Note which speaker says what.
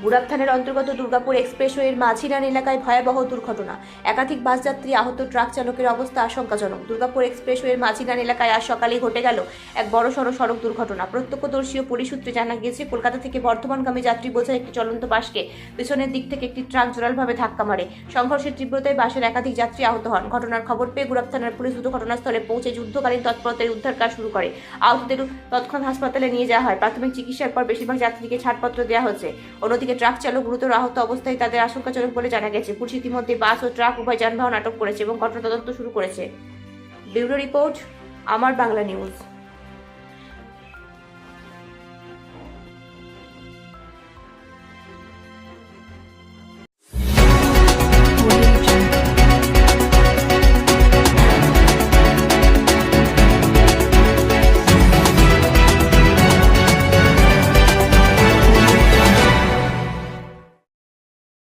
Speaker 1: বুড়াব থানার অন্তর্গত দুর্গাপুর এক্সপ্রেসওয়ের মাঝিরান এলাকায় ভয়াবহ দুর্ঘটনা। একাধিক বাস যাত্রী আহত, ট্রাক চালকের অবস্থা আশঙ্কাজনক। দুর্গাপুর এক্সপ্রেসওয়ের মাঝিরান এলাকায় আজ সকালেই ঘটে গেল এক বড়সড় সড়ক দুর্ঘটনা। প্রত্যক্ষদর্শী ও পুলিশ সূত্রে জানা গিয়েছে, কলকাতা থেকে বর্ধমানগামী যাত্রী বোঝায় একটি চলন্ত বাসকে পিছনের দিক থেকে একটি ট্রাক জোরালভাবে ধাক্কা মারে। সংঘর্ষের তীব্রতায় বাসের একাধিক যাত্রী আহত হন। ঘটনার খবর পেয়ে গুড়াব থানার পুলিশ দ্রুত ঘটনাস্থলে পৌঁছে যুদ্ধকালীন তৎপরতায় উদ্ধার কাজ শুরু করে। আহতদের তৎক্ষণাৎ হাসপাতালে নিয়ে যাওয়া হয়। প্রাথমিক চিকিৎসার পর বেশিরভাগ যাত্রীকে ছাড়পত্র দেওয়া হয়েছে। অন্যদিকে ট্রাক চালক গুরুতর আহত অবস্থায় তাদের আশঙ্কাজনক বলে জানা গেছে। পুলিশ ইতিমধ্যে বাস ও ট্রাক উভয় যানবাহন আটক করেছে এবং ঘটনা তদন্ত শুরু করেছে। ব্যুরো রিপোর্ট, আমার বাংলা নিউজ।